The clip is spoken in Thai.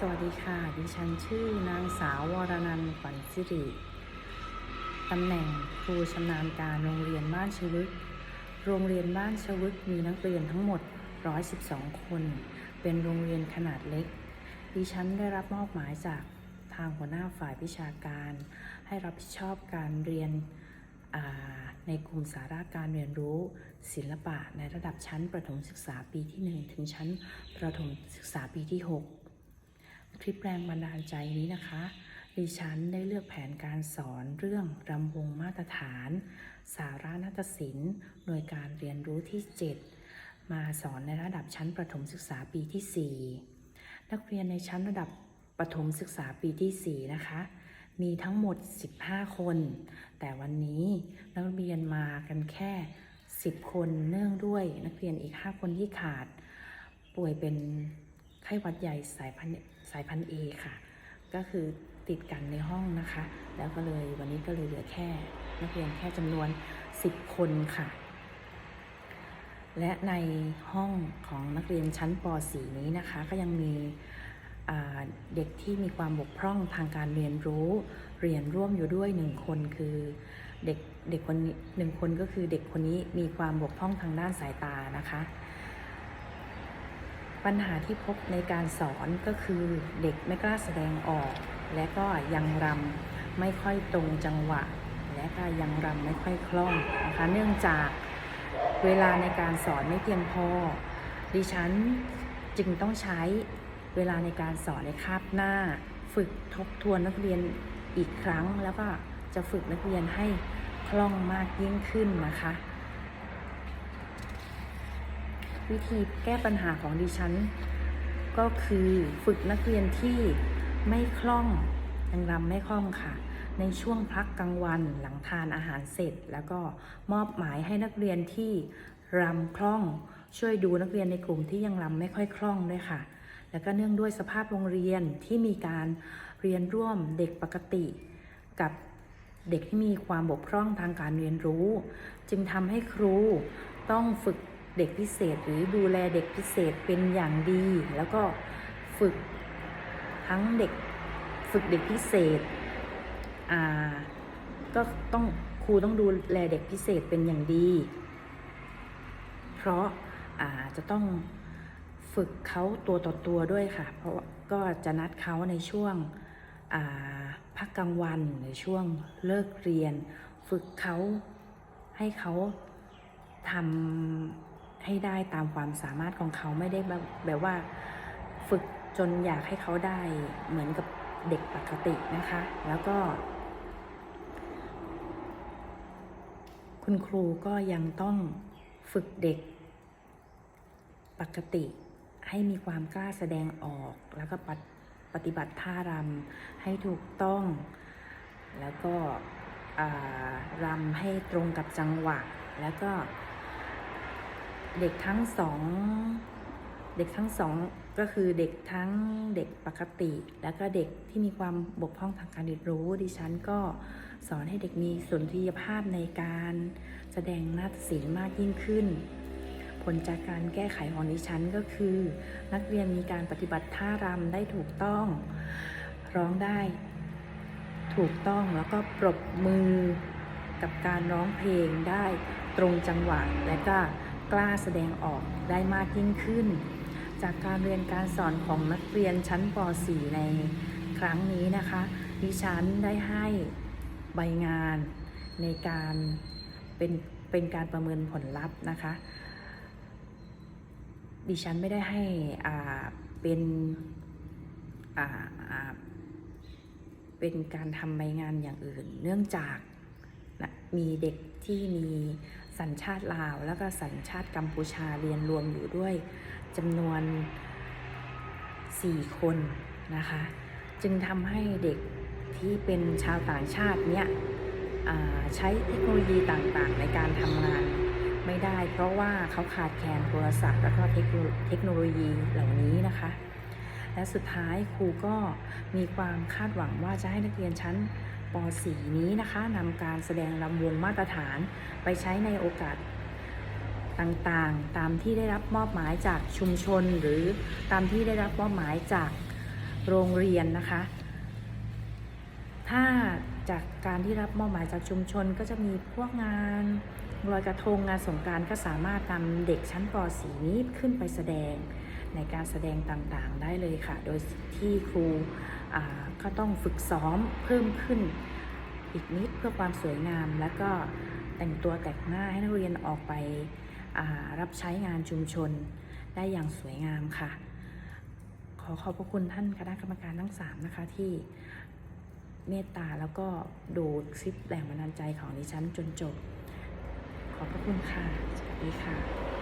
สวัสดีค่ะ ดิฉันชื่อนางสาววรนันท์ขวัญสิริตำแหน่งครูชำนาญการโรงเรียนบ้านชวึก โรงเรียนบ้านชวึกมีนักเรียนทั้งหมด 112 คน เป็นโรงเรียนขนาดเล็ก ดิฉันได้รับมอบหมายจากทางหัวหน้าฝ่ายวิชาการ ให้รับผิดชอบการเรียนในกลุ่มสาระการเรียนรู้ศิลปะในระดับชั้นประถมศึกษาปีที่ 1 ถึงชั้นประถมศึกษาปีที่ 6 คลิปแรงบันดาลใจนี้นะคะ ดิฉันได้เลือกแผนการสอนเรื่องรำวงมาตรฐาน สาระนาฏศิลป์หน่วยการเรียนรู้ที่ 7 มาสอนในระดับชั้นประถมศึกษาปีที่ 4 นักเรียนในชั้นระดับประถมศึกษาปีที่ 4 นะคะ มีทั้งหมด 15 คน แต่วันนี้นักเรียนมากันแค่ 10 คนเนื่องด้วยนักเรียนอีก 5 คนที่ขาด ป่วยเป็นไข้หวัดใหญ่สายพันธุ์ สายพันธุ์เอค่ะ ก็คือติดกันในห้องนะคะ แล้วก็เลยวันนี้ก็เลยเหลือแค่นักเรียนแค่จำนวน 10 คนค่ะ และในห้องของนักเรียนชั้นป .4 นี้นะคะ ก็ยังมีเด็กที่มีความบกพร่องทางการเรียนรู้เรียนร่วมอยู่ด้วยหนึ่งคนคือเด็กเด็กคนนี้หนึ่งคนก็คือเด็กคนนี้มีความบกพร่องทางด้านสายตานะคะ ปัญหาที่พบในการสอนก็คือเด็กไม่กล้าแสดงออก และก็ยังรำไม่ค่อยตรงจังหวะ และก็ยังรำไม่ค่อยคล่องนะคะเนื่องจากเวลาในการสอนไม่เพียงพอ ดิฉันจึงต้องใช้เวลาในการสอนในคาบหน้า ฝึกทบทวนนักเรียนอีกครั้ง แล้วก็จะฝึกนักเรียนให้คล่องมากยิ่งขึ้นนะคะ วิธีแก้ปัญหาของดิฉัน ก็คือฝึกนักเรียนที่ไม่คล่องยังรำไม่คล่องค่ะ ในช่วงพักกลางวันหลังทานอาหารเสร็จ แล้วก็มอบหมายให้นักเรียนที่รำคล่อง ช่วยดูนักเรียนในกลุ่มที่ยังรำไม่ค่อยคล่องด้วยค่ะ แล้วก็เนื่องด้วยสภาพโรงเรียนที่มีการเรียนร่วมเด็กปกติ กับเด็กที่มีความบกพร่องทางการเรียนรู้ จึงทำให้ครูต้องฝึก เด็กพิเศษหรือดูแลเด็กพิเศษเป็นอย่างดี แล้วก็ฝึกทั้งเด็กฝึกเด็กพิเศษอ่าก็ต้องครูต้องดูแลเด็กพิเศษเป็นอย่างดี เพราะอาจะต้องฝึกเขาตัวต่อตัวด้วยค่ะ เพราะก็จะนัดเขาในช่วงพักกลางวันหรือช่วงเลิกเรียน ฝึกเขาให้เขาทำ ให้ได้ตามความสามารถของเขาไม่ได้แบบแบบว่าฝึกจนอยากให้เขาได้เหมือนกับเด็กปกตินะคะ แล้วก็ คุณครูก็ยังต้องฝึกเด็กปกติให้มีความกล้าแสดงออก แล้วก็ปฏิปฏิบัติท่ารำให้ถูกต้อง แล้วก็รำให้ตรงกับจังหวะ แล้วก็ เด็กทั้งสองเด็กทั้งสองก็คือเด็กทั้งเด็กปกติ แล้วก็เด็กที่มีความบกพร่องทางการเรียนรู้ ดิฉันก็สอนให้เด็กมีสุนทรียภาพในการแสดงนาฏศิลป์มากยิ่งขึ้น ผลจากการแก้ไขของดิฉันก็คือ นักเรียนมีการปฏิบัติท่ารำได้ถูกต้อง ร้องได้ ถูกต้องแล้วก็ปรบมือกับการร้องเพลงได้ตรงจังหวะและก็ กล้าแสดงออกได้มากยิ่งขึ้น จากการเรียนการสอนของนักเรียนชั้นป .4 ในครั้งนี้นะคะดิฉันได้ให้ใบงานในการเป็นเป็นการประเมินผลลัพธ์นะคะ ดิฉันไม่ได้ให้อ่าเป็นอ่าอ่าเป็นการทำใบงานอย่างอื่น เนื่องจากนะมีเด็กที่มี สัญชาติลาวแล้วก็สัญชาติกัมพูชาเรียนรวมอยู่ด้วยจำนวน 4 คนนะคะ จึงทำให้เด็กที่เป็นชาวต่างชาติเนี่ยใช้เทคโนโลยีต่างๆ ในการทำงานไม่ได้ เพราะว่าเขาขาดแคลนโทรศัพท์ แล้วก็เทคโนโลยีเหล่านี้นะคะ และสุดท้ายครูก็มีความคาดหวังว่าจะให้นักเรียนชั้นป .4 นี้นะคะนำการแสดงรำวงมาตรฐานไปใช้ในโอกาสต่างๆ ตามที่ได้รับมอบหมายจากชุมชน หรือตามที่ได้รับมอบหมายจากโรงเรียนนะคะ ถ้าจากการที่รับมอบหมายจากชุมชน ก็จะมีพวกงานลอยกระทงงานสงการก็สามารถนำเด็กชั้นป .4 นี้ขึ้นไปแสดง ในการแสดงต่างๆได้เลยค่ะ โดยที่ครูก็ต้องฝึกซ้อมเพิ่มขึ้นอีกนิดเพื่อความสวยงาม แล้วก็แต่งตัวแต่งหน้าให้นักเรียนออกไปรับใช้งานชุมชนได้อย่างสวยงามค่ะ ขอขอบพระคุณท่านคณะกรรมการทั้งสามนะคะที่เมตตาแล้วก็ดูคลิปแรงบันดาลใจของดิฉันจนจบ ขอบพระคุณค่ะ สวัสดีค่ะ